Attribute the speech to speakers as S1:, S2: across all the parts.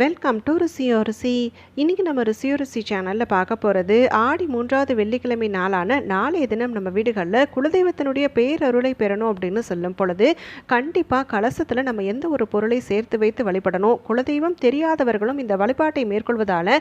S1: Welcome to ருசியோ ருசி. இன்றைக்கி நம்ம ருசியோ ருசி சேனலில் பார்க்க போகிறது ஆடி மூன்றாவது வெள்ளிக்கிழமை நாளான நாளைய தினம் நம்ம வீடுகளில் குலதெய்வத்தினுடைய பேரருளை பெறணும் அப்படின்னு சொல்லும் பொழுது கண்டிப்பாக கலசத்தில் நம்ம எந்த ஒரு பொருளை சேர்த்து வைத்து வழிபடணும்? குலதெய்வம் தெரியாதவர்களும் இந்த வழிபாட்டை மேற்கொள்வதால்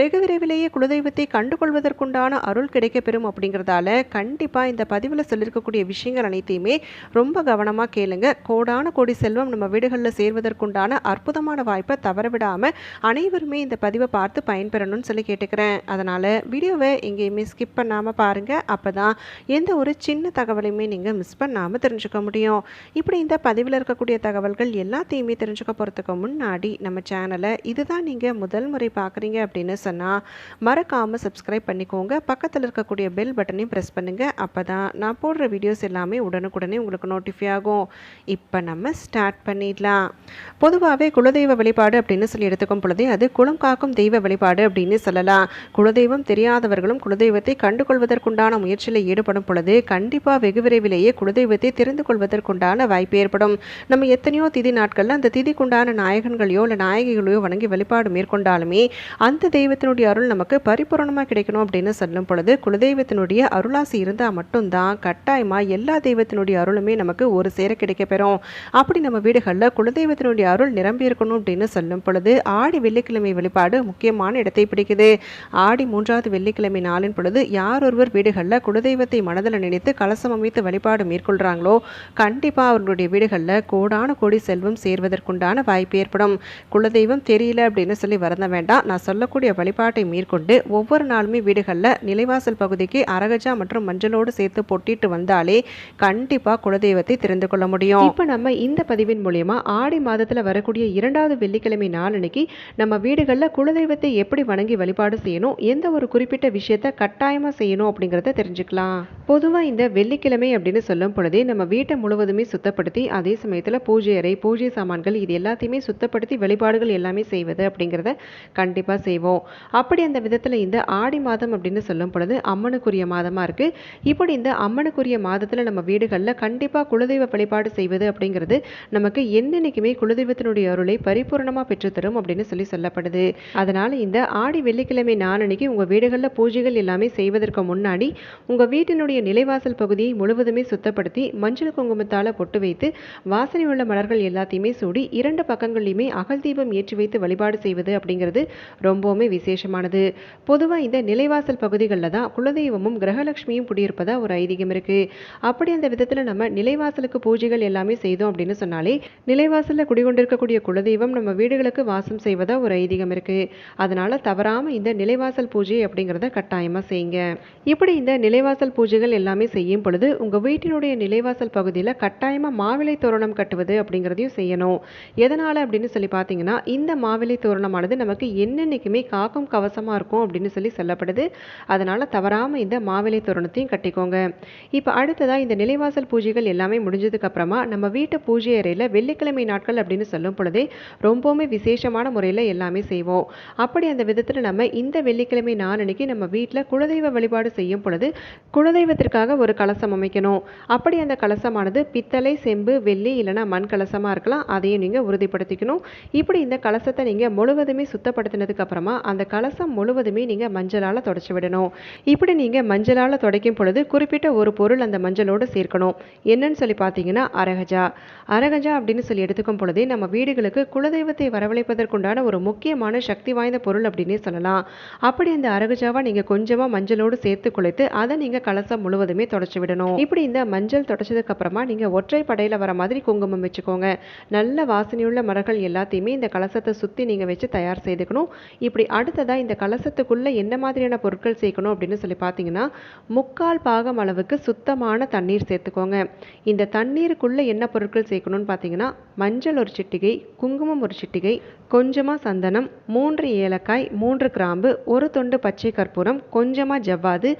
S1: வெகு விரைவிலேயே குலதெய்வத்தை கண்டுகொள்வதற்குண்டான அருள் கிடைக்கப்பெறும் அப்படிங்கிறதால கண்டிப்பாக இந்த பதிவில் சொல்லியிருக்கக்கூடிய விஷயங்கள் அனைத்தையுமே ரொம்ப கவனமாக கேளுங்க. கோடான கோடி செல்வம் நம்ம வீடுகளில் சேர்வதற்குண்டான அற்புதமான வாய்ப்பை தவறவிடாமல் அனைவருமே இந்த பதிவை பார்த்து பயன்பெறணும்னு சொல்லி கேட்டுக்கிறேன். அதனால் வீடியோவை எங்கேயுமே ஸ்கிப் பண்ணாமல் பாருங்கள் அப்போ தான் எந்த ஒரு சின்ன தகவலையுமே நீங்கள் மிஸ் பண்ணாமல் தெரிஞ்சுக்க முடியும். இப்படி இந்த பதிவில் இருக்கக்கூடிய தகவல்கள் எல்லாத்தையுமே தெரிஞ்சுக்க போகிறதுக்கு முன்னாடி நம்ம சேனலை இதுதான் நீங்கள் முதல் முறை பார்க்குறீங்க அப்படின்னு சொன்னால் மறக்காமல் சப்ஸ்கிரைப் பண்ணிக்கோங்க. பக்கத்தில் இருக்கக்கூடிய பெல் பட்டனையும் ப்ரெஸ் பண்ணுங்கள் அப்போ தான் நான் போடுற வீடியோஸ் எல்லாமே உடனுக்குடனே உங்களுக்கு நோட்டிஃபை ஆகும். இப்போ நம்ம ஸ்டார்ட் பண்ணிடலாம். பொதுவாகவே குலதெய்வ வழிபாடு அப்படின்னு சொல்லி எடுத்துக்கும் பொழுதே அது குலம் காக்கும் தெய்வ வழிபாடு அப்படின்னு சொல்லலாம். குலதெய்வம் தெரியாதவர்களும் குலதெய்வத்தை கண்டுகொள்வதற்குண்டான முயற்சியில் ஈடுபடும் பொழுது கண்டிப்பாக வெகு விரைவிலேயே குலதெய்வத்தை தெரிந்து கொள்வதற்குண்டான வாய்ப்பு ஏற்படும். நம்ம எத்தனையோ திதி நாட்களில் அந்த திதிக்குண்டான நாயகன்களையோ இல்லை நாயகிகளையோ வணங்கி வழிபாடு மேற்கொண்டாலுமே அந்த தெய்வத்தினுடைய அருள் நமக்கு பரிபூரணமாக கிடைக்கணும் அப்படின்னு சொல்லும் பொழுது குலதெய்வத்தினுடைய அருளாசி இருந்தால் மட்டும்தான் கட்டாயமாக எல்லா தெய்வத்தினுடைய அருளுமே நமக்கு ஒரு சேர கிடைக்கப்பெறும். அப்படி நம்ம வீடுகளில் குலதெய்வத்தினுடைய அருள் நிரம்பி இருக்கணும் அப்படின்னு சொல்லும் பொழுது ஆடி வெள்ளிக்கிழமை வழிபாடு முக்கியமான இடத்தை பிடிக்குது. ஆடி மூன்றாவது வெள்ளிக்கிழமை நாளின் பொழுது யார் ஒருவர் வீடுகளில் குலதெய்வத்தை மனதில் நினைத்து கலசம் அமைத்து வழிபாடு மேற்கொள்கிறாங்களோ கண்டிப்பாக அவர்களுடைய வீடுகளில் கோடான கோடி செல்வம் சேர்வதற்குண்டான வாய்ப்பு ஏற்படும். குலதெய்வம் தெரியல அப்படின்னு சொல்லி வருந்த வேண்டாம். நான் சொல்லக்கூடிய வழிபாட்டை மேற்கொண்டு ஒவ்வொரு நாளுமே வீடுகளில் நிலைவாசல் பகுதிக்கு அரகஜா மற்றும் மஞ்சளோடு சேர்த்து பொட்டிட்டு வந்தாலே கண்டிப்பாக குலதெய்வத்தை தெரிந்து கொள்ள முடியும். இப்போ நம்ம இந்த பதிவின் மூலியமா ஆடி மாதத்தில் வரக்கூடிய இரண்டாவது வெள்ளிக்கிழமை நாள் அன்னைக்கு நம்ம வீடுகளில் குலதெய்வத்தை எப்படி வணங்கி வழிபாடு செய்யணும்? எந்த ஒரு குறிப்பிட்ட விஷயத்த கட்டாயமாக செய்யணும் அப்படிங்கிறத தெரிஞ்சுக்கலாம். பொதுவாக இந்த வெள்ளிக்கிழமை அப்படின்னு சொல்லும் பொழுதே நம்ம வீட்டை முழுவதுமே சுத்தப்படுத்தி அதே சமயத்தில் பூஜை அறை பூஜை சாமான்கள் இது எல்லாத்தையுமே சுத்தப்படுத்தி வழிபாடுகள் எல்லாமே செய்வது அப்படிங்கிறத கண்டிப்பாக செய்வோம். அப்படி அந்த விதத்தில் இந்த ஆடி மாதம் அப்படின்னு சொல்லும் பொழுது அம்மனுக்குரிய மாதமாக இருக்குது இப்படி இந்த அம்மனுக்குரிய மாதத்தில் நம்ம வீடுகளில் கண்டிப்பாக குலதெய்வ வழிபாடு செய்வது அப்படிங்கிறது நமக்கு என்னென்னைக்குமே குலதெய்வத்தினுடைய அருளை பரிபூர்ணமாக பெற்றுத்தரும் அப்படின்னு சொல்லி சொல்லப்படுது. அதனால் இந்த ஆடி வெள்ளிக்கிழமை நாளன்னைக்கு உங்கள் வீடுகளில் பூஜைகள் எல்லாமே செய்வதற்கு முன்னாடி உங்கள் வீட்டினுடைய நிலைவாசல் பகுதியை முழுவதுமே சுத்தப்படுத்தி மஞ்சள் குங்குமத்தால் பொட்டு வைத்து வாசனை உள்ள மலர்கள் எல்லாத்தையுமே சூடி இரண்டு பக்கங்கள்லையுமே அகல் தீபம் ஏற்றி வைத்து வழிபாடு செய்வது அப்படிங்கிறது ரொம்பவுமே விசேஷமானது. பொதுவாக இந்த நிலைவாசல் பகுதிகளில் தான் குலதெய்வமும் கிரகலட்சுமியும் குடியிருப்பதாக ஒரு ஐதீகம் இருக்குது அப்படி அந்த விதத்தில் நம்ம நிலைவாசலுக்கு பூஜைகள் எல்லாமே செய்தோம் அப்படின்னு சொன்னாலே நிலைவாசலில் குடிகொண்டிருக்கக்கூடிய குலதெய்வம் நம்ம வீடுகளுக்கு வாசம் செய்வதாக ஒரு ஐதீகம் இருக்குது அதனால் தவறாமல் இந்த நிலைவாசல் பூஜை அப்படிங்கிறத கட்டாயமாக செய்யுங்க. இப்படி இந்த நிலைவாசல் பூஜைகள் எல்லாமே செய்யும் பொழுது உங்கள் வீட்டினுடைய நிலைவாசல் பகுதியில் கட்டாயமாக மாவிலை தோரணம் கட்டுவது அப்படிங்கிறதையும் செய்யணும். எதனால் அப்படின்னு சொல்லி பார்த்தீங்கன்னா இந்த மாவிலை தோரணமானது நமக்கு என்னென்னைக்குமே காக்கும் கவசமாக இருக்கும் அப்படின்னு சொல்லி சொல்லப்படுது. அதனால் தவறாமல் இந்த மாவிலை தோரணத்தையும் கட்டிக்கோங்க. இப்போ அடுத்ததாக இந்த நிலைவாசல் பூஜைகள் எல்லாமே முடிஞ்சதுக்கு அப்புறமா நம்ம வீட்டு பூஜை அறையில் வெள்ளிக்கிழமை நாட்கள் அப்படின்னு சொல்லும் பொழுதே ரொம்பவுமே விசேஷமான முறையில் எல்லாமே செய்வோம். அப்படி அந்த விதத்தில் நம்ம இந்த வெள்ளிக்கிழமை நாளன்னைக்கு நம்ம வீட்டில் குலதெய்வ வழிபாடு செய்யும் பொழுது குலதெய்வ குலதெய்வத்திற்காக ஒரு கலசம் அமைக்கணும். அப்படி அந்த கலசமானது பித்தளை செம்பு வெள்ளி இல்லைனா மண் கலசமாக இருக்கலாம். அதையும் நீங்கள் உறுதிப்படுத்திக்கணும். இப்படி இந்த கலசத்தை நீங்கள் முழுவதுமே சுத்தப்படுத்தினதுக்கு அப்புறமா அந்த கலசம் முழுவதுமே நீங்கள் மஞ்சளால் தொடச்சி விடணும். இப்படி நீங்கள் மஞ்சளால் துடைக்கும் பொழுது குறிப்பிட்ட ஒரு பொருள் அந்த மஞ்சளோடு சேர்க்கணும். என்னன்னு சொல்லி பார்த்தீங்கன்னா அரகஜா. அரகஜா அப்படின்னு சொல்லி எடுத்துக்கும் பொழுதே நம்ம வீடுகளுக்கு குலதெய்வத்தை வரவழைப்பதற்குண்டான ஒரு முக்கியமான சக்தி வாய்ந்த பொருள் அப்படின்னே சொல்லலாம். அப்படி அந்த அரகஜாவை நீங்கள் கொஞ்சமாக மஞ்சளோடு சேர்த்து குலைத்து அதை நீங்கள் கலசம் முழுவதுமே தொடச்சி விடணும். இப்படி இந்த மஞ்சள் தொடச்சதுக்கு அப்புறமா நீங்கள் ஒற்றை படையில் வர மாதிரி குங்குமம் வச்சுக்கோங்க. நல்ல வாசனையுள்ள மரங்கள் எல்லாத்தையுமே இந்த கலசத்தை சுற்றி நீங்கள் வச்சு தயார் செய்துக்கணும். இப்படி அடுத்ததாக இந்த கலசத்துக்குள்ளே என்ன மாதிரியான பொருட்கள் சேர்க்கணும் அப்படின்னு சொல்லி பார்த்தீங்கன்னா முக்கால் பாகம் அளவுக்கு சுத்தமான தண்ணீர் சேர்த்துக்கோங்க. இந்த தண்ணீருக்குள்ளே என்ன பொருட்கள் சேர்க்கணும்னு பார்த்தீங்கன்னா மஞ்சள் ஒரு சிட்டிகை குங்குமம் ஒரு சிட்டிகை கொஞ்சமாக சந்தனம் மூன்று ஏலக்காய் மூன்று கிராம்பு ஒரு தொண்டு பச்சை கற்பூரம் கொஞ்சமாக ஜவ்வாது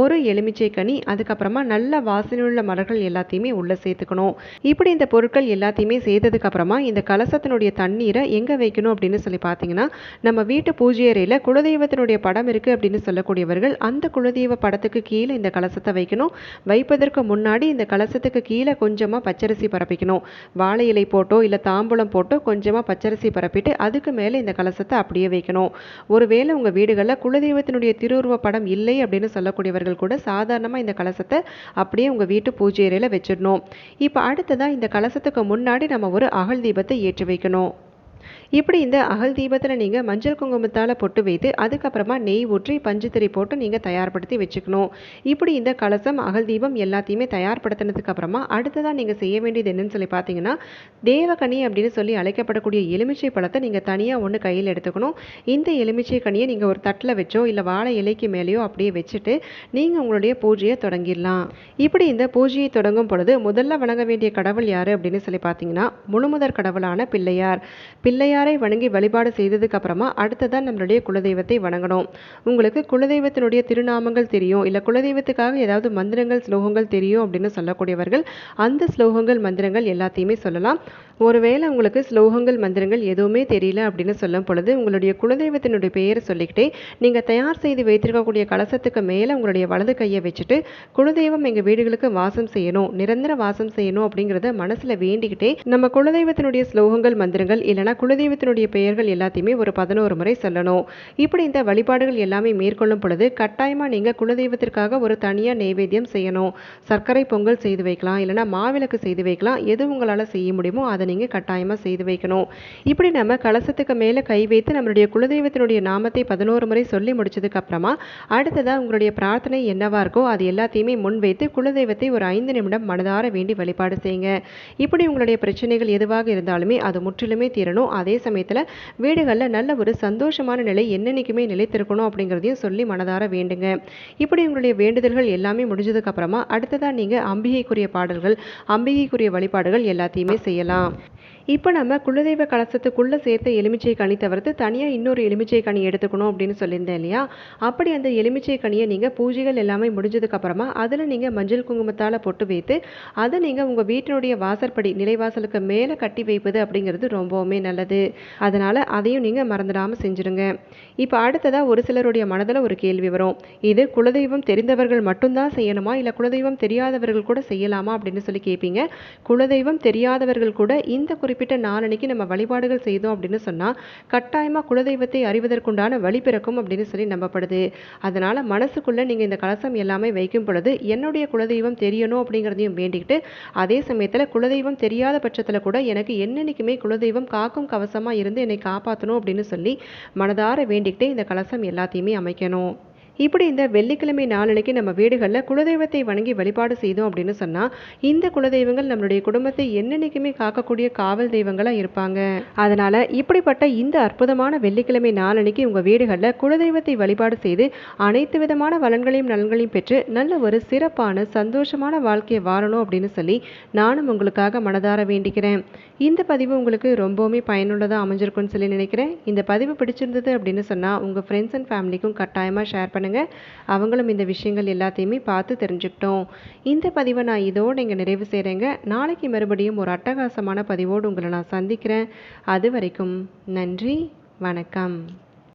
S1: ஒரு எலுமிச்சை கனி அதுக்கப்புறமா நல்ல வாசனையுள்ள மலர்கள் எல்லாத்தையுமே உள்ளே சேர்த்துக்கணும். இப்படி இந்த பொருட்கள் எல்லாத்தையுமே சேர்த்ததுக்கப்புறமா இந்த கலசத்தினுடைய தண்ணீரை எங்கே வைக்கணும் அப்படின்னு சொல்லி பார்த்தீங்கன்னா நம்ம வீட்டு பூஜை அறையில் குலதெய்வத்தினுடைய படம் இருக்குது அப்படின்னு சொல்லக்கூடியவர்கள் அந்த குலதெய்வ படத்துக்கு கீழே இந்த கலசத்தை வைக்கணும். வைப்பதற்கு முன்னாடி இந்த கலசத்துக்கு கீழே கொஞ்சமாக பச்சரிசி பரப்பிக்கணும். வாழை இலை போட்டோ இல்லை தாம்பூலம் போட்டோ கொஞ்சமாக பச்சரிசி பரப்பிட்டு அதுக்கு மேலே இந்த கலசத்தை அப்படியே வைக்கணும். ஒருவேளை உங்கள் வீடுகளில் குலதெய்வத்தினுடைய திருவுருவ படம் இல்லை அப்படின்னு சொல்லக்கூடியவர்கள் கூட சாதாரணமாக இந்த கலசத்தை அப்படியே உங்கள் வீட்டு பூஜை அறையில் வச்சிடணும். இப்போ அடுத்ததாக இந்த கலசத்துக்கு முன்னாடி நம்ம ஒரு அகல் தீபத்தை ஏற்றி வைக்கணும். இப்படி இந்த அகல் தீபத்தில் நீங்கள் மஞ்சள் குங்குமத்தால் பொட்டு வைத்து அதுக்கப்புறமா நெய் ஊற்றி பஞ்சுத்திரி போட்டு நீங்கள் தயார்படுத்தி வச்சுக்கணும். இப்படி இந்த கலசம் அகல் தீபம் எல்லாத்தையுமே தயார்படுத்தினதுக்கப்புறமா அடுத்ததாக நீங்கள் செய்ய வேண்டியது என்னன்னு சொல்லி பார்த்தீங்கன்னா தேவகனி அப்படின்னு சொல்லி அழைக்கப்படக்கூடிய எலுமிச்சை பழத்தை நீங்கள் தனியாக ஒன்று கையில் எடுத்துக்கணும். இந்த எலுமிச்சை கனியை நீங்கள் ஒரு தட்டில் வச்சோ இல்லை வாழை இலைக்கு மேலேயோ அப்படியே வச்சுட்டு நீங்கள் உங்களுடைய பூஜையை தொடங்கிடலாம். இப்படி இந்த பூஜையை தொடங்கும் பொழுது முதல்ல வணங்க வேண்டிய கடவுள் யார் அப்படின்னு சொல்லி பார்த்தீங்கன்னா முழுமுதற் கடவுளான பிள்ளையார். பிள்ளையார் வணங்கி வழிபாடு செய்ததுக்கு அப்புறமா அடுத்ததான் நம்மளுடைய குலதெய்வத்தை வணங்கணும். உங்களுக்கு குலதெய்வத்தினுடைய திருநாமங்கள் தெரியும். இல்லை குலதெய்வத்துக்காக ஏதாவது மந்திரங்கள் ஸ்லோகங்கள் தெரியும் அப்படின்னு சொல்லக்கூடியவர்கள் அந்த ஸ்லோகங்கள் மந்திரங்கள் எல்லாத்தையுமே சொல்லலாம். ஒருவேளை உங்களுக்கு ஸ்லோகங்கள் மந்திரங்கள் எதுவுமே தெரியல அப்படின்னு சொல்லும் பொழுது உங்களுடைய குலதெய்வத்தினுடைய பெயரை சொல்லிக்கிட்டே நீங்கள் தயார் செய்து வைத்திருக்கக்கூடிய கலசத்துக்கு மேலே உங்களுடைய வலது கையை வச்சுட்டு குலதெய்வம் எங்கள் வீடுகளுக்கு வாசம் செய்யணும் நிரந்தர வாசம் செய்யணும் அப்படிங்கிறத மனசில் வேண்டிக்கிட்டே நம்ம குலதெய்வத்தினுடைய ஸ்லோகங்கள் மந்திரங்கள் இல்லைனா தெய்வத்தினுடைய பெயர்கள் எல்லாத்தையுமே ஒரு பதினோரு முறை சொல்லணும். இப்படி இந்த வழிபாடுகள் எல்லாமே மேற்கொள்ளும் பொழுது கட்டாயமாக நீங்கள் குலதெய்வத்திற்காக ஒரு தனியாக நைவேத்தியம் செய்யணும். சர்க்கரை பொங்கல் செய்து வைக்கலாம் இல்லைனா மாவிளக்கு செய்து வைக்கலாம். எது உங்களால் செய்ய முடியுமோ அதை நீங்கள் கட்டாயமாக செய்து வைக்கணும். இப்படி நம்ம கலசத்துக்கு மேலே கை வைத்து நம்மளுடைய குலதெய்வத்தினுடைய நாமத்தை பதினோரு முறை சொல்லி முடிச்சதுக்கு அப்புறமா அடுத்ததாக உங்களுடைய பிரார்த்தனை என்னவா இருக்கோ அது எல்லாத்தையுமே முன் வைத்து குலதெய்வத்தை ஒரு ஐந்து நிமிடம் மனதார வேண்டி வழிபாடு செய்யுங்க. இப்படி உங்களுடைய பிரச்சனைகள் எதுவாக இருந்தாலுமே அது முற்றிலுமே தீரணும். அதே சமயத்தில் வீடுகளில் நல்ல ஒரு சந்தோஷமான நிலை என்னென்னைக்குமே நிலைத்திருக்கணும் அப்படிங்கிறதையும் சொல்லி மனதார வேண்டுங்க. இப்படி உங்களுடைய வேண்டுதல்கள் எல்லாமே முடிஞ்சதுக்கு அப்புறமா அடுத்ததாக நீங்கள் அம்பிகைக்குரிய பாடல்கள் அம்பிகைக்குரிய வழிபாடுகள் எல்லாத்தையுமே செய்யலாம். இப்போ நம்ம குலதெய்வ கலசத்துக்குள்ளே சேர்த்த எலுமிச்சை கனி தவிர்த்து தனியாக இன்னொரு எலுமிச்சை கனி எடுத்துக்கணும் அப்படின்னு சொல்லியிருந்தேன் இல்லையா? அப்படி அந்த எலுமிச்சை கனியை நீங்கள் பூஜைகள் எல்லாமே முடிஞ்சதுக்கப்புறமா அதில் நீங்கள் மஞ்சள் குங்குமத்தால் பொட்டு வைத்து அதை நீங்கள் உங்கள் வீட்டினுடைய வாசற்படி நிலைவாசலுக்கு மேலே கட்டி வைப்பது அப்படிங்கிறது ரொம்பவுமே நல்லது. அதனால் அதையும் நீங்கள் மறந்துடாமல் செஞ்சுருங்க இப்போ அடுத்ததாக ஒரு சிலருடைய மனதில் ஒரு கேள்வி வரும். இது குலதெய்வம் தெரிந்தவர்கள் மட்டும்தான் செய்யணுமா? இல்லை குலதெய்வம் தெரியாதவர்கள் கூட செய்யலாமா அப்படின்னு சொல்லி கேட்பீங்க. குலதெய்வம் தெரியாதவர்கள் கூட இந்த குறிப்பிட்ட குறிப்பிட்ட நாளன்னைக்கு நம்ம வழிபாடுகள் செய்தோம் அப்படின்னு சொன்னால் கட்டாயமாக குலதெய்வத்தை அறிவதற்குண்டான வழி பிறக்கும் அப்படின்னு சொல்லி நம்பப்படுது. அதனால் மனசுக்குள்ளே நீங்கள் இந்த கலசம் எல்லாமே வைக்கும் பொழுது என்னுடைய குலதெய்வம் தெரியணும் அப்படிங்கிறதையும் வேண்டிக்கிட்டு அதே சமயத்தில் குலதெய்வம் தெரியாத பட்சத்தில் கூட எனக்கு என்னென்னைக்குமே குலதெய்வம் காக்கும் கவசமாக இருந்து என்னை காப்பாற்றணும் அப்படின்னு சொல்லி மனதார வேண்டிக்கிட்டு இந்த கலசம் எல்லாத்தையுமே அமைக்கணும். இப்படி இந்த வெள்ளிக்கிழமை நாளன்னைக்கு நம்ம வீடுகளில் குலதெய்வத்தை வணங்கி வழிபாடு செய்தோம் அப்படின்னு சொன்னால் இந்த குலதெய்வங்கள் நம்மளுடைய குடும்பத்தை என்னென்னைக்குமே காக்கக்கூடிய காவல் தெய்வங்களாக இருப்பாங்க. அதனால் இப்படிப்பட்ட இந்த அற்புதமான வெள்ளிக்கிழமை நாளன்னைக்கு உங்கள் வீடுகளில் குலதெய்வத்தை வழிபாடு செய்து அனைத்து விதமான வளன்களையும் நலன்களையும் பெற்று நல்ல ஒரு சிறப்பான சந்தோஷமான வாழ்க்கையை வாழணும் அப்படின்னு சொல்லி நானும் உங்களுக்காக மனதார வேண்டிக்கிறேன். இந்த பதிவு உங்களுக்கு ரொம்பவுமே பயனுள்ளதாக அமைஞ்சிருக்கும்னு சொல்லி நினைக்கிறேன். இந்த பதிவு பிடிச்சிருந்தது அப்படின்னு சொன்னால் உங்கள் ஃப்ரெண்ட்ஸ் அண்ட் ஃபேமிலிக்கும் கட்டாயமாக ஷேர் பண்ணி பண்ணுங்கள் அவங்களும் இந்த விஷயங்கள் எல்லாத்தையுமே பார்த்து தெரிஞ்சுக்கிட்டோம். இந்த பதிவை நான் இதோடு இங்கே நிறைவு செய்கிறேங்க நாளைக்கு மறுபடியும் ஒரு அட்டகாசமான பதிவோடு உங்களை நான் சந்திக்கிறேன். அது வரைக்கும் நன்றி வணக்கம்.